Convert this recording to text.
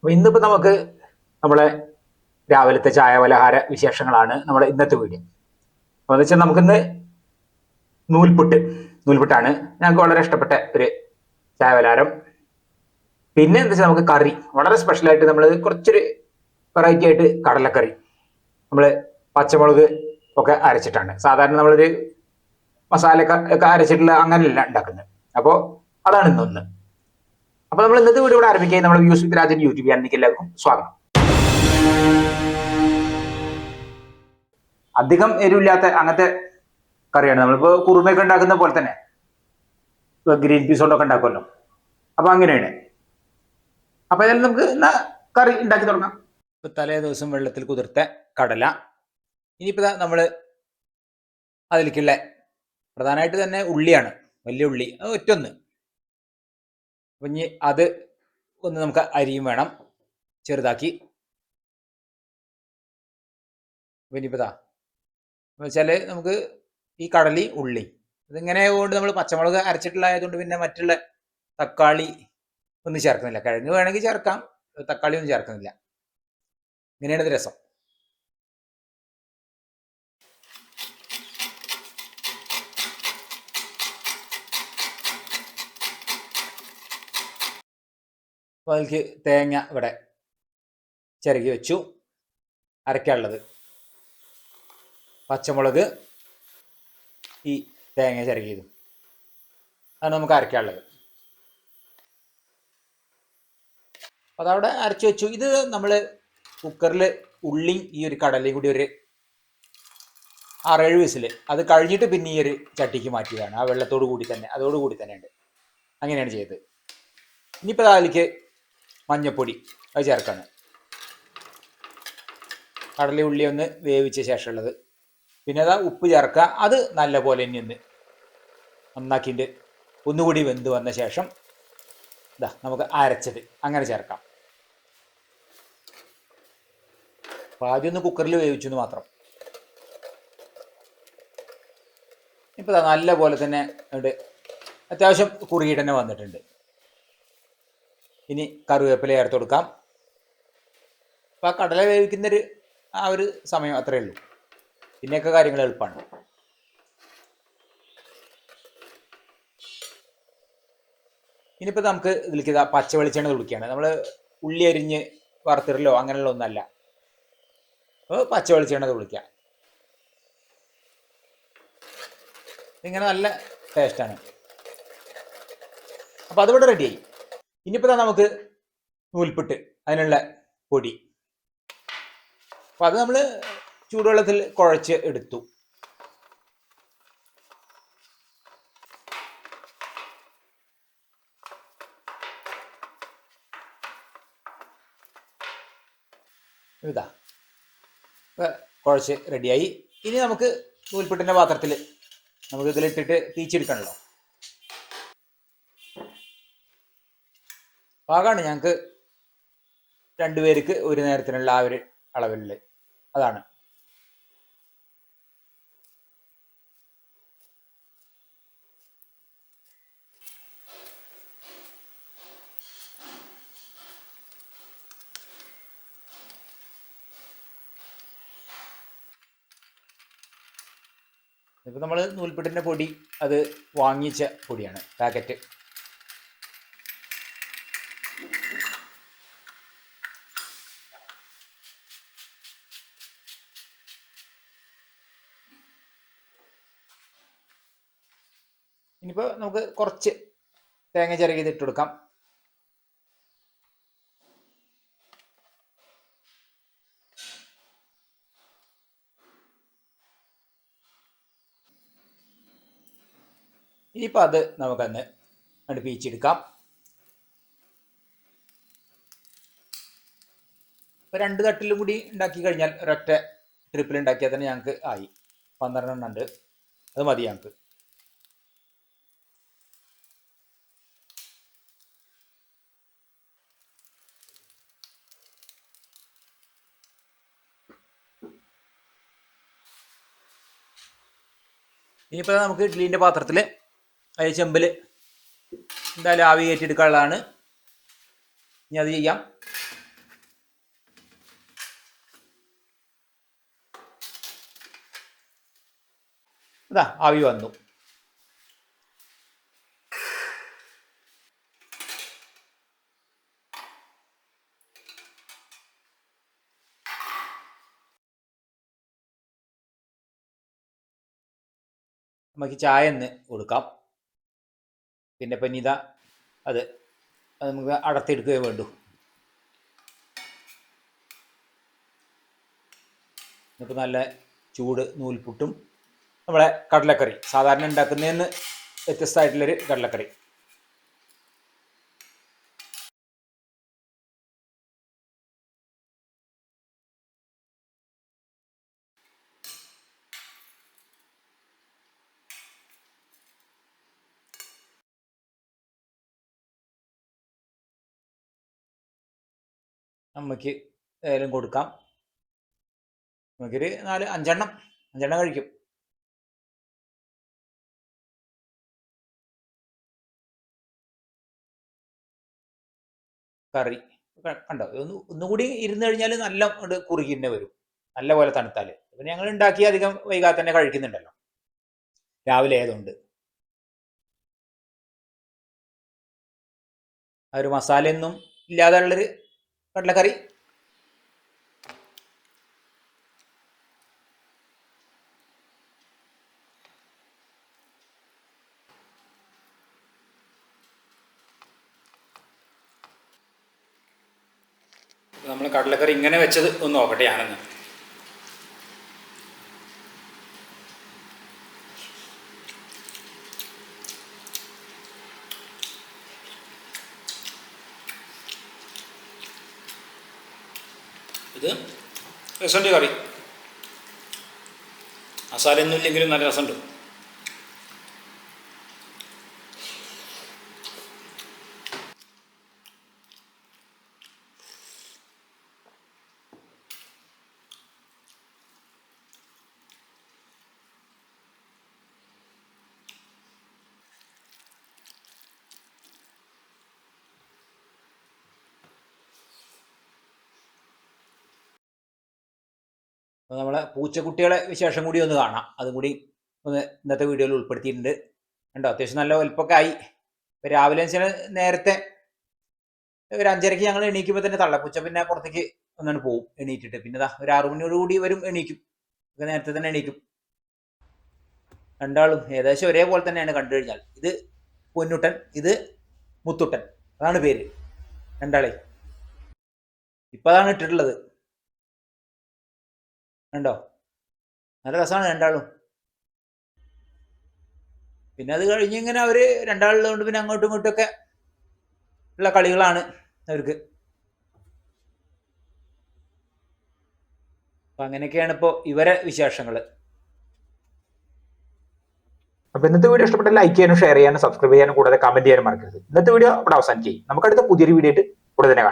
അപ്പൊ ഇന്നിപ്പോ നമുക്ക് നമ്മളെ രാവിലത്തെ ചായ പലഹാര വിശേഷങ്ങളാണ് നമ്മുടെ ഇന്നത്തെ വീഡിയോ. അപ്പൊ എന്ന് വെച്ചാൽ നമുക്കിന്ന് നൂൽപുട്ട് നൂൽപുട്ടാണ്. ഞങ്ങൾക്ക് വളരെ ഇഷ്ടപ്പെട്ട ഒരു ചായ പലഹാരം. പിന്നെ എന്താ വെച്ചാൽ നമുക്ക് കറി. വളരെ സ്പെഷ്യൽ ആയിട്ട് നമ്മൾ കുറച്ചൊരു വെറൈറ്റി ആയിട്ട് കടലക്കറി നമ്മൾ പച്ചമുളക് ഒക്കെ അരച്ചിട്ടാണ്. സാധാരണ നമ്മളൊരു മസാല ഒക്കെ അരച്ചിട്ടുള്ള അങ്ങനെയല്ല ഉണ്ടാക്കുന്നത്. അപ്പോൾ അതാണ് ഇന്നൊന്ന് അപ്പൊ നമ്മൾ ഇന്നത്തെ വീഡിയോ ഇവിടെ ആരംഭിക്കാം നമ്മുടെ വ്യൂസ് വിത്ത് രാജൻ യൂട്യൂബ് ചാനലിലേക്ക് എല്ലാവർക്കും സ്വാഗതം. അധികം എരിവില്ലാത്ത അങ്ങനത്തെ കറിയാണ്. നമ്മളിപ്പോ കുറുമയൊക്കെ ഉണ്ടാക്കുന്ന പോലെ തന്നെ. ഗ്രീൻ പീസ് കൊണ്ടൊക്കെ ഉണ്ടാക്കുമല്ലോ. അപ്പൊ അങ്ങനെയാണ്. അപ്പൊ ഏതായാലും നമുക്ക് കറി ഉണ്ടാക്കി തുടങ്ങാം. ഇപ്പൊ തലേ ദിവസം വെള്ളത്തിൽ കുതിർത്ത കടല. ഇനിയിപ്പോ നമ്മൾ അതിലേക്കുള്ള പ്രധാനമായിട്ട് തന്നെ ഉള്ളിയാണ്. വലിയ ഉള്ളി. ഒറ്റൊന്ന് അപ്പൊ ഇനി അത് ഒന്ന് നമുക്ക് അരിയും വേണം. ചെറുതാക്കി. ഇനിയിപ്പതാ വെച്ചാൽ നമുക്ക് ഈ കടലി ഉള്ളി ഇതിങ്ങനെ കൊണ്ട് നമ്മൾ പച്ചമുളക് അരച്ചിട്ടുള്ളതായതുകൊണ്ട് പിന്നെ മറ്റുള്ള തക്കാളി ഒന്നും ചേർക്കുന്നില്ല. കിഴങ്ങ് വേണമെങ്കിൽ ചേർക്കാം. തക്കാളി ഒന്നും ചേർക്കുന്നില്ല. ഇങ്ങനെയാണ് രസം. അപ്പോൾ അതിലേക്ക് തേങ്ങ ഇവിടെ ചിരകി വെച്ചു. അരക്കാനുള്ളത് പച്ചമുളക് ഈ തേങ്ങ ചിരകിയതും. അതാണ് നമുക്ക് അരക്കാനുള്ളത് അപ്പോൾ അതവിടെ അരച്ചു വെച്ചു. ഇത് നമ്മൾ കുക്കറിൽ ഉള്ളിയും ഈ ഒരു കടലയും കൂടി ഒരു ആറേഴ് വിസിൽ അത് കഴിഞ്ഞിട്ട് പിന്നെ ഈ ഒരു ചട്ടിക്ക് മാറ്റിയതാണ്. ആ വെള്ളത്തോട് കൂടി തന്നെ. അതോടുകൂടി തന്നെ ഉണ്ട് അങ്ങനെയാണ് ചെയ്തത്. ഇനിയിപ്പോൾ അതിലേക്ക് മഞ്ഞപ്പൊടി. അത് ചേർക്കണം. കടല ഉള്ളി ഒന്ന് വേവിച്ച ശേഷമുള്ളത്. പിന്നെ അതാ ഉപ്പ് ചേർക്കുക. അത് നല്ല പോലെ ഇനി ഒന്ന് നന്നാക്കിയിട്ട് ഒന്നുകൂടി വെന്ത് വന്ന ശേഷം ഇതാ നമുക്ക് അരച്ചത്. അങ്ങനെ ചേർക്കാം. ആദ്യം ഒന്ന് കുക്കറിൽ വേവിച്ചു എന്ന് മാത്രം. ഇപ്പോൾ ദാ നല്ല പോലെ തന്നെ ഉണ്ട് അത്യാവശ്യം കുറുകിയിട്ട് തന്നെ വന്നിട്ടുണ്ട്. ഇനി കറിവേപ്പില ചേർത്ത് കൊടുക്കാം. അപ്പം ആ കടല വേവിക്കുന്നൊരു ആ ഒരു സമയം അത്രയേ ഉള്ളൂ. പിന്നെയൊക്കെ കാര്യങ്ങൾ എളുപ്പമാണ് ഇനിയിപ്പോൾ നമുക്ക് ഇതിലേക്ക് ഇതാ പച്ച വെളിച്ചെണ്ണ തുളിക്കുകയാണ് നമ്മൾ ഉള്ളി അരിഞ്ഞ് വറുത്തിടലോ അങ്ങനെയുള്ള ഒന്നല്ല. അപ്പോൾ പച്ച വെളിച്ചെണ്ണ തുളിക്കുക ഇങ്ങനെ നല്ല ടേസ്റ്റാണ് അപ്പോൾ അതിവിടെ റെഡിയായി ഇനിയിപ്പോൾ നമുക്ക് നൂൽപ്പിട്ട് അതിനുള്ള പൊടി. അപ്പം അത് നമ്മൾ ചൂടുവെള്ളത്തിൽ കുഴച്ച് എടുത്തു. ഇതാ. കുഴച്ച് റെഡിയായി ഇനി നമുക്ക് നൂൽപ്പിട്ടിന്റെ പാത്രത്തിൽ നമുക്ക് ഇതിലിട്ടിട്ട് തീച്ചെടുക്കണല്ലോ. പാകാണ് ഞങ്ങൾക്ക് രണ്ടുപേർക്ക് ഒരു നേരത്തിനുള്ള ആ ഒരു അളവിലുള്ള അതാണ്. ഇപ്പം നമ്മൾ നൂൽപ്പെട്ടിന്റെ പൊടി അത് വാങ്ങിച്ച പൊടിയാണ് പാക്കറ്റ്. ഇനിയിപ്പോൾ നമുക്ക് കുറച്ച് തേങ്ങ ചിരകിയത് ഇട്ട് കൊടുക്കാം ഇനിയിപ്പോൾ അത് നമുക്കൊന്ന് അടുപ്പിച്ചെടുക്കാം. ഇപ്പോൾ രണ്ട് തട്ടിലും കൂടി ഉണ്ടാക്കി കഴിഞ്ഞാൽ ഒരൊറ്റ ട്രിപ്പിൽ ഉണ്ടാക്കിയാൽ തന്നെ ഞങ്ങൾക്ക് ആയി. പന്ത്രണ്ടെണ്ണം ഉണ്ട്. അത് മതി ഞങ്ങൾക്ക് ഇനിയിപ്പോൾ നമുക്ക് ഇഡ്ഡലീന്റെ പാത്രത്തിൽ അതിൽ ചെമ്പിൽ എന്തായാലും ആവി കയറ്റിയെടുക്കാനുള്ളതാണ്. ഇനി അത് ചെയ്യാം. ഇതാ ആവി വന്നു. നമുക്ക് ചായ ഒന്ന് കൊടുക്കാം. പിന്നെ പനിത അത് അത് നമുക്ക് അടർത്തെടുക്കുകയേ വേണ്ടൂ. ഇപ്പം നല്ല ചൂട് നൂൽപുട്ടും നമ്മളെ കടലക്കറി സാധാരണ ഉണ്ടാക്കുന്നതിന് വ്യത്യസ്തമായിട്ടുള്ളൊരു കടലക്കറി. അമ്മയ്ക്ക് ഏലും കൊടുക്കാം. നമുക്കൊരു നാല് അഞ്ചെണ്ണം. അഞ്ചെണ്ണം കഴിക്കും. കറി. കണ്ടോ? ഒന്ന് ഒന്നുകൂടി ഇരുന്ന് കഴിഞ്ഞാൽ നല്ല കുറുകി തന്നെ വരും. നല്ല പോലെ തണുത്താൽ പിന്നെ ഞങ്ങൾ ഉണ്ടാക്കി അധികം വൈകാതെ തന്നെ കഴിക്കുന്നുണ്ടല്ലോ. രാവിലെ ആയതുകൊണ്ട്. ആ ഒരു മസാലയൊന്നും ഇല്ലാതെ ഉള്ളൊരു കടലക്കറി നമ്മൾ കടലക്കറി ഇങ്ങനെ വെച്ചത് ഒന്ന് നോക്കട്ടെ ഞാനൊന്ന്. ഇത്? രസമുണ്ട് കറി. മസാലയൊന്നും ഇല്ലെങ്കിലും നല്ല രസമുണ്ട് അപ്പോൾ നമ്മളെ പൂച്ചക്കുട്ടികളെ വിശേഷം കൂടി ഒന്ന് കാണാം. അതും കൂടി ഒന്ന് ഇന്നത്തെ വീഡിയോയിൽ ഉൾപ്പെടുത്തിയിട്ടുണ്ട്. കണ്ടോ? അത്യാവശ്യം നല്ല വലുപ്പമൊക്കെ ആയി ഇപ്പം രാവിലെ വെച്ചാൽ നേരത്തെ ഒരു അഞ്ചരയ്ക്ക് ഞങ്ങൾ എണീക്കുമ്പോൾ തന്നെ തള്ളപ്പൂച്ച പിന്നെ പുറത്തേക്ക് ഒന്നാണ് പോവും എണീറ്റിട്ട്. പിന്നെ ദാ ഒരു ആറു മണിയോട് കൂടി വരും എണീക്കും. ഒക്കെ നേരത്തെ തന്നെ എണീക്കും. രണ്ടാളും ഏകദേശം ഒരേപോലെ തന്നെയാണ് കണ്ടു കഴിഞ്ഞാൽ. ഇത് പൊന്നുട്ടൻ ഇത് മുത്തുട്ടൻ. അതാണ് പേര്. രണ്ടാളെ ഇപ്പം അതാണ് ഇട്ടിട്ടുള്ളത്. കണ്ടോ? നല്ല രസമാണ് രണ്ടാളും. പിന്നെ അത് കഴിഞ്ഞ് ഇങ്ങനെ അവർ രണ്ടാളുള്ളതുകൊണ്ട് പിന്നെ അങ്ങോട്ടും ഇങ്ങോട്ടും ഒക്കെ ഉള്ള കളികളാണ് അവർക്ക്. അപ്പൊ അങ്ങനെയൊക്കെയാണ് ഇപ്പോ ഇവരെ വിശേഷങ്ങൾ. അപ്പൊ ഇന്നത്തെ വീഡിയോ ഇഷ്ടപ്പെട്ട ലൈക്ക് ചെയ്യാനും ഷെയർ ചെയ്യാനും സബ്സ്ക്രൈബ് ചെയ്യാനും കൂടാതെ കമന്റ് ചെയ്യാനും മറക്കരുത്. ഇന്നത്തെ വീഡിയോ അവിടെ അവസാനിക്കും നമുക്ക് അടുത്ത പുതിയൊരു വീഡിയോ ആയിട്ട് തന്നെ കാണാം.